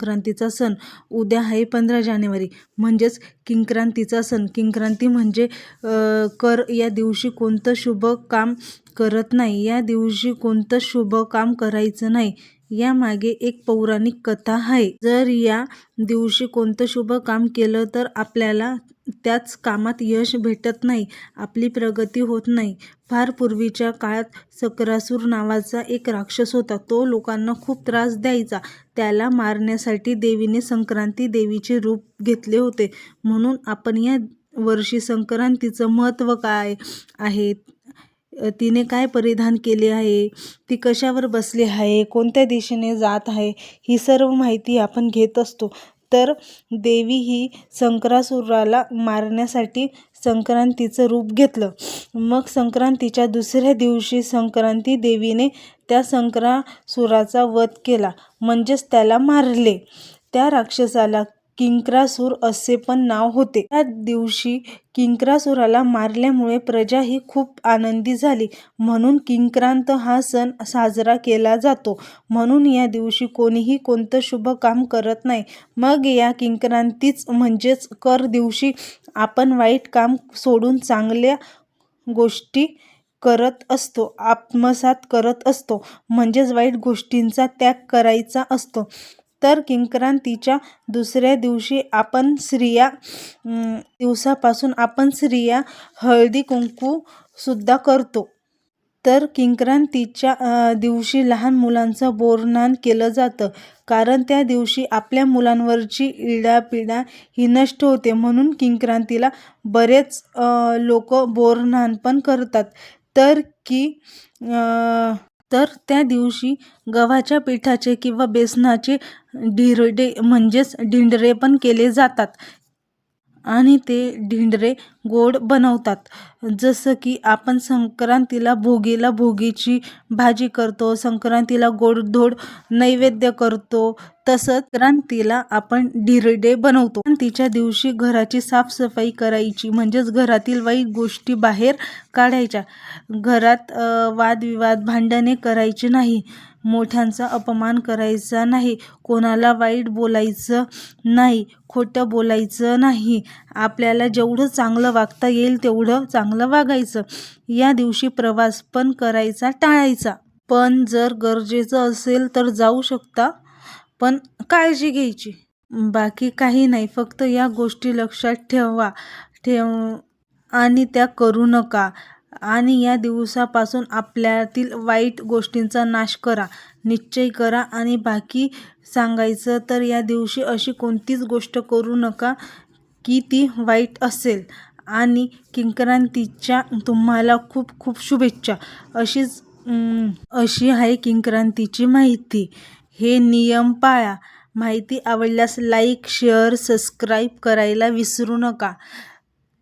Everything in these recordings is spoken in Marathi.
संक्रांतीचा सण. उद्या आहे पंधरा जानेवारी. म्हणजेच किंक्रांतीचा सण. किंक्रांती म्हणजे कर या दिवशी कोणतं शुभ काम करत नाही. या दिवशी कोणतं शुभ काम करायचं नाही. यामागे एक पौराणिक कथा आहे. जर या दिवशी कोणतं शुभ काम केलं तर आपल्याला त्याच कामात यश भेटत नाही आपली प्रगती होत नाही. फार पूर्वीच्या काळात सक्रासूर नावाचा एक राक्षस होता. तो लोकांना खूप त्रास द्यायचा. त्याला मारण्यासाठी देवीने संक्रांती देवीचे रूप घेतले होते. म्हणून आपण या वर्षी संक्रांतीचं महत्त्व काय आहे? तिने काय परिधान केले आहे? ती कशावर बसली आहे? कोणत्या दिशेने जात आहे? ही सर्व माहिती आपण घेत असतो. तर देवी ही संक्रासुराला मारण्यासाठी संक्रांतीचं रूप घेतलं. मग संक्रांतीच्या दुसऱ्या दिवशी संक्रांती देवीने त्या संक्रासुराचा वध केला. म्हणजेच त्याला मारले. त्या राक्षसाला किंक्रासूर असे पण नाव होते. त्या दिवशी किंक्रासुराला मारल्यामुळे प्रजा ही खूप आनंदी झाली. म्हणून किंक्रांत हा सण साजरा केला जातो. म्हणून या दिवशी कोणीही कोणतं शुभ काम करत नाही. मग या किंक्रांतीच म्हणजेच कर दिवशी आपण वाईट काम सोडून चांगल्या गोष्टी करत असतो आत्मसात करत असतो. म्हणजेच वाईट गोष्टींचा त्याग करायचा असतो. तर किंक्रांतीच्या दुसऱ्या दिवशी आपण स्त्रिया दिवसापासून आपण स्त्रिया हळदी कुंकू सुद्धा करतो. तर किंक्रांतीच्या दिवशी लहान मुलांचं बोरनान केलं जातं. कारण त्या दिवशी आपल्या मुलांवरची इडापिडा ही नष्ट होते. म्हणून किंक्रांतीला बरेच लोक बोरनान पण करतात. तर की तर त्या दिवशी गव्हाच्या पिठाचे किंवा बेसनाचे ढिरडे म्हणजेच ढिंडरे पण केले जातात. आणि ते ढिंडरे गोड बनवतात. जसं की आपण संक्रांतीला भोगीला भोगीची भाजी करतो संक्रांतीला गोडधोड नैवेद्य करतो तसंच क्रांतीला आपण ढिरडे बनवतो. तिच्या दिवशी घराची साफसफाई करायची म्हणजेच घरातील वाईट गोष्टी बाहेर काढायच्या. घरात वादविवाद भांडणे करायची नाही. मोठ्यांचा अपमान करायचा नाही. कोणाला वाईट बोलायचं नाही. खोटं बोलायचं नाही. आपल्याला जेवढं चांगलं वागता येईल तेवढं चांगलं वागायचं. या दिवशी प्रवास पण करायचा टाळायचा. पण जर गरजेचं असेल तर जाऊ शकता. पण काळजी घ्यायची. बाकी काही नाही फक्त या गोष्टी लक्षात ठेवा ठेव आणि त्या करू नका आणि या दिवसापासून आपल्यातील वाईट गोष्टींचा नाश करा निश्चय करा आणि बाकी सांगायचं तर या दिवशी अशी कोणतीच गोष्ट करू नका की ती वाईट असेल. आणि किंक्रांतीच्या तुम्हाला खूप खूप शुभेच्छा. अशीच अशी आहे किंक्रांतीची माहिती. हे नियम पाळा. माहिती आवडल्यास लाईक शेअर सबस्क्राईब करायला विसरू नका.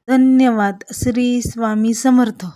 धन्यवाद. श्री स्वामी समर्थ.